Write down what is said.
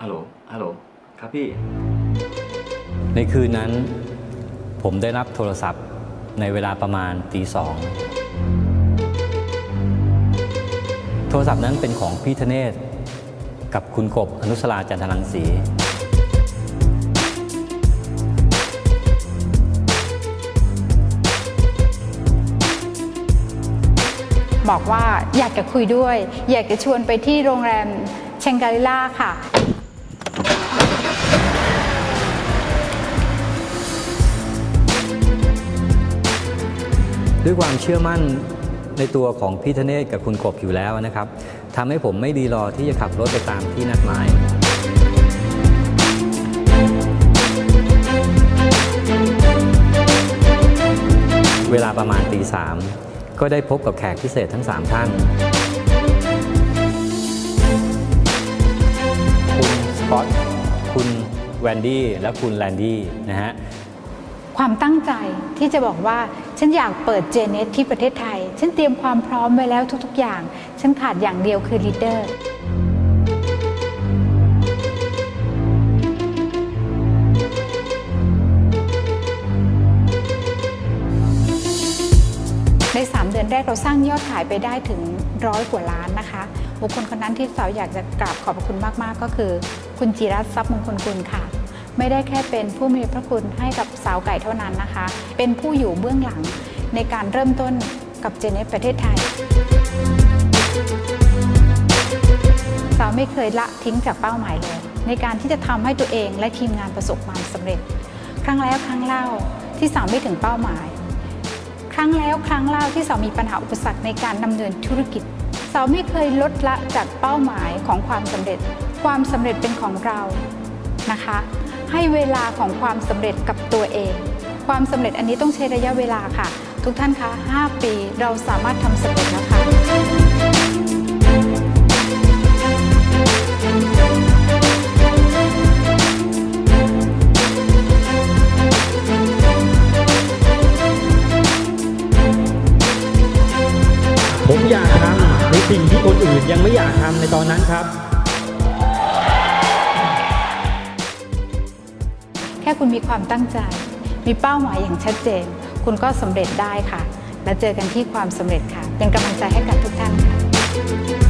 ฮัลโหล ฮัลโหล ครับพี่ ในคืนนั้น ผมได้รับโทรศัพท์ในเวลาประมาณตีสอง โทรศัพท์นั้นเป็นของพี่ธเนศกับคุณกบอนุสราจันทรังสี บอกว่าอยากจะคุยด้วย อยากจะชวนไปที่โรงแรมเชงกาลิล่าค่ะด้วยความเชื่อมั่นในตัวของพี่ธเนศกับคุณกบอยู่แล้วนะครับทำให้ผมไม่ดีรอที่จะขับรถไปตามที่นัดหมาย เวลาประมาณตีสาม ก็ได้พบกับแขกพิเศษทั้ง 3 ท่าน คุณสปอต คุณแวนดี้ และคุณแลนดี้นะฮะ ความตั้งใจที่จะบอกว่าฉันอยากเปิดเจเนตที่ประเทศไทย ฉันเตรียมความพร้อมไว้แล้วทุก ๆ อย่าง ฉันขาดอย่างเดียวคือลีดเดอร์ ใน 3 เดือนแรกเราสร้างยอดขายไปได้ถึงร้อยกว่าล้านนะคะ บุคคลคนนั้นที่สาวอยากจะกราบขอบพระคุณมากๆ ก็คือ คุณจิรัตน์ทรัพย์มงคลกุลค่ะ ไม่ได้แค่เป็นผู้มีพระคุณให้กับสาวไก่เท่านั้นนะคะ เป็นผู้อยู่เบื้องหลังในการเริ่มต้นกับเจเนฟประเทศไทยสาวไม่เคยละทิ้งจากเป้าหมายเลย ในการที่จะทำให้ตัวเองและทีมงานประสบความสำเร็จ ครั้งแล้วครั้งเล่าที่สาวไม่ถึงเป้าหมาย ครั้งแล้วครั้งเล่าที่สาวมีปัญหาอุปสรรคในการดำเนินธุรกิจสาวไม่เคยลดละจากเป้าหมายของความสำเร็จ ความสำเร็จเป็นของเรานะคะ ให้เวลาของความสำเร็จกับตัวเอง ความสำเร็จอันนี้ต้องใช้ระยะเวลาค่ะ ทุกท่านคะ 5 ปีเราสามารถทำสำเร็จแล้วค่ะ อยากทำในสิ่งที่คนอื่นยังไม่อยากทำในตอนนั้นครับ แค่คุณมีความตั้งใจ มีเป้าหมายอย่างชัดเจน คุณก็สำเร็จได้ค่ะ แล้วเจอกันที่ความสำเร็จค่ะ เป็นกำลังใจให้กับทุกท่านค่ะ